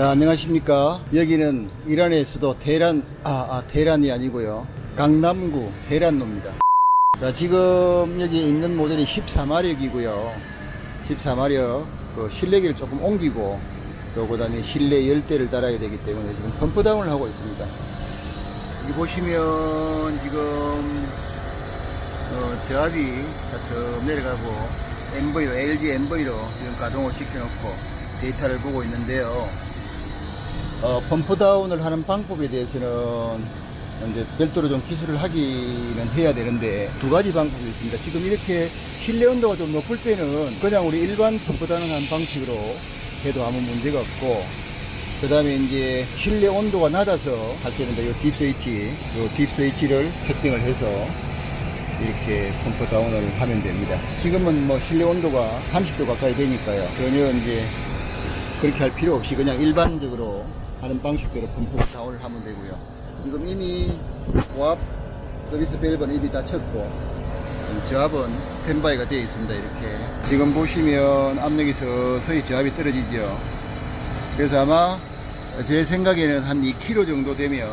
자, 안녕하십니까. 여기는 이란의 수도 테란, 아, 아, 테란이 아니고요. 강남구 테란로입니다. 자, 지금 여기 있는 모델이 14마력이고요. 14마력, 그 실내기를 조금 옮기고, 또그 다음에 실내 열대를 달아야 되기 때문에 지금 펌프다운을 하고 있습니다. 여기 보시면 지금, 어, 저압이 저 내려가고, MV로, LG MV로 지금 가동을 시켜놓고 데이터를 보고 있는데요. 어, 펌프다운을 하는 방법에 대해서는 이제 별도로 좀 기술을 하기는 해야 되는데 두 가지 방법이 있습니다. 지금 이렇게 실내 온도가 좀 높을 때는 그냥 우리 일반 펌프다운 하는 방식으로 해도 아무 문제가 없고 그 다음에 이제 실내 온도가 낮아서 할 때는 이 딥스위치, 이 딥스위치를 세팅을 해서 이렇게 펌프 다운을 하면 됩니다. 지금은 뭐 실내 온도가 30도 가까이 되니까요. 전혀 이제 그렇게 할 필요 없이 그냥 일반적으로 하는 방식대로 펌프 다운을 하면 되고요. 지금 이미 고압 서비스 밸브는 이미 다 쳤고 저압은 스탠바이가 되어 있습니다. 이렇게 지금 보시면 압력이 서서히 저압이 떨어지죠. 그래서 아마 제 생각에는 한 2kg 정도 되면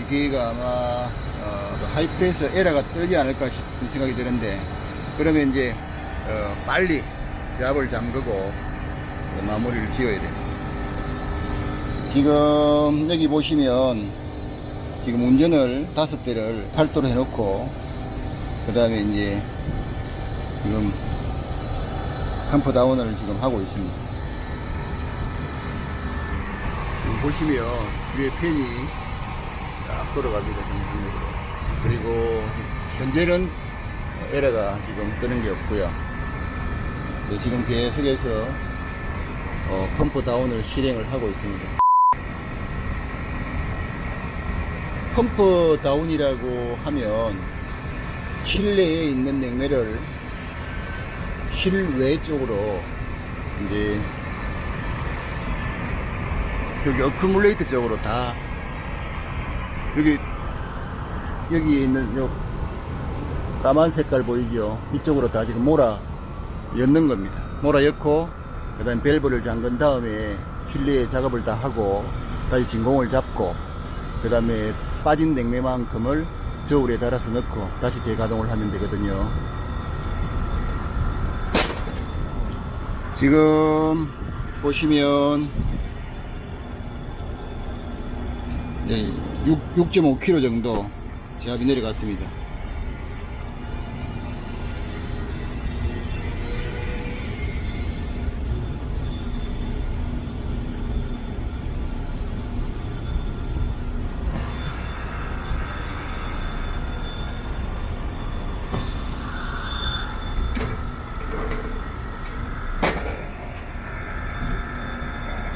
이 기계가 아마 어, 하이프레스 에러가 뜨지 않을까 싶은 생각이 드는데 그러면 이제 어, 빨리 잡을 잠그고 마무리를 지어야 돼요. 지금 여기 보시면 지금 운전을 다섯 대를 팔도로 해놓고 그 다음에 이제 지금 컴프 다운을 지금 하고 있습니다. 지금 보시면 위에 팬이 쫙 돌아갑니다. 정상적으로. 그리고 현재는 에러가 지금 뜨는 게 없고요. 네, 지금 계속해서 어, 펌프 다운을 실행을 하고 있습니다. 펌프 다운이라고 하면 실내에 있는 냉매를 실외 쪽으로 이제 여기 어큐뮬레이터 쪽으로 다 여기 여기 있는 요 까만 색깔 보이죠? 이쪽으로 다 지금 몰아 엮는 겁니다. 몰아 엮고 그 다음 밸브를 잠근 다음에 실내에 작업을 다 하고 다시 진공을 잡고 그 다음에 빠진 냉매만큼을 저울에 달아서 넣고 다시 재가동을 하면 되거든요. 지금 보시면 네, 6, 6.5kg 정도 제압이 내려갔습니다.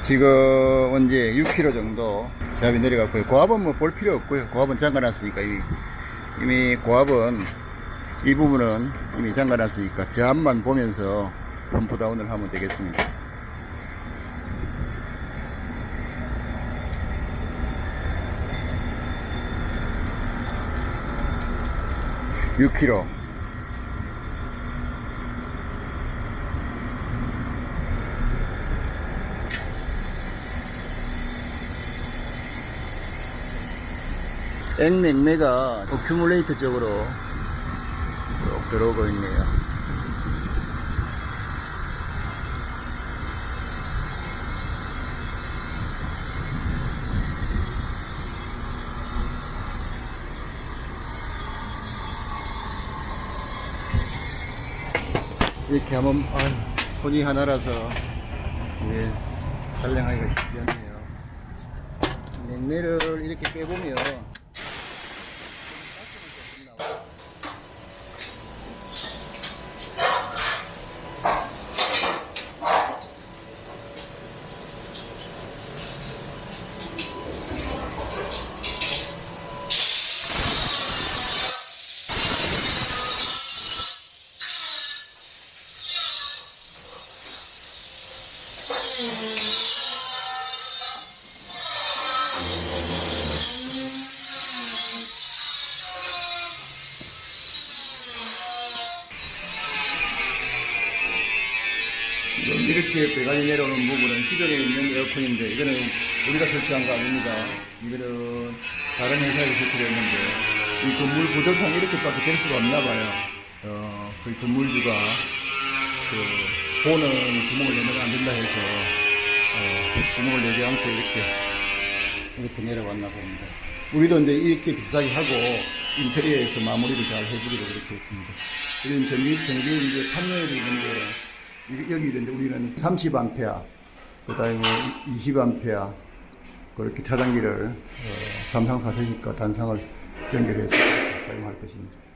지금 이제 6kg 정도 제압이 내려갔고요. 고압은 뭐 볼 필요 없고요. 고압은 잠가놨으니까 이미, 이미 고압은 이 부분은 이미 잠가놨으니까 제압만 보면서 펌프 다운을 하면 되겠습니다. (6 액냉매가 어큐뮬레이터 쪽으로 쭉 들어오고 있네요. 이렇게 하면 아유, 손이 하나라서 예, 촬영하기가 쉽지 않네요. 냉매를 이렇게 빼보면 이렇게 배관이 내려오는 부분은 기존에 있는 에어컨인데 이거는 우리가 설치한 거 아닙니다. 이거는 다른 회사에서 설치를 했는데 이 건물 구조상 이렇게밖에 될 수가 없나 봐요. 어, 그 건물주가 그 보는 구멍을 내면 안 된다 해서 어, 구멍을 내지 않고 이렇게 이렇게 내려왔나 봅니다. 우리도 이제 이렇게 비싸게 하고 인테리어에서 마무리를 잘 해주기로 그렇게 했습니다. 우리는 전기, 전기 이제 있는데 이- 여기 있는데 우리는 30A, 그 다음에 20A 그렇게 차단기를 어, 삼상 사세기과 단상을 연결해서 사용할 것입니다.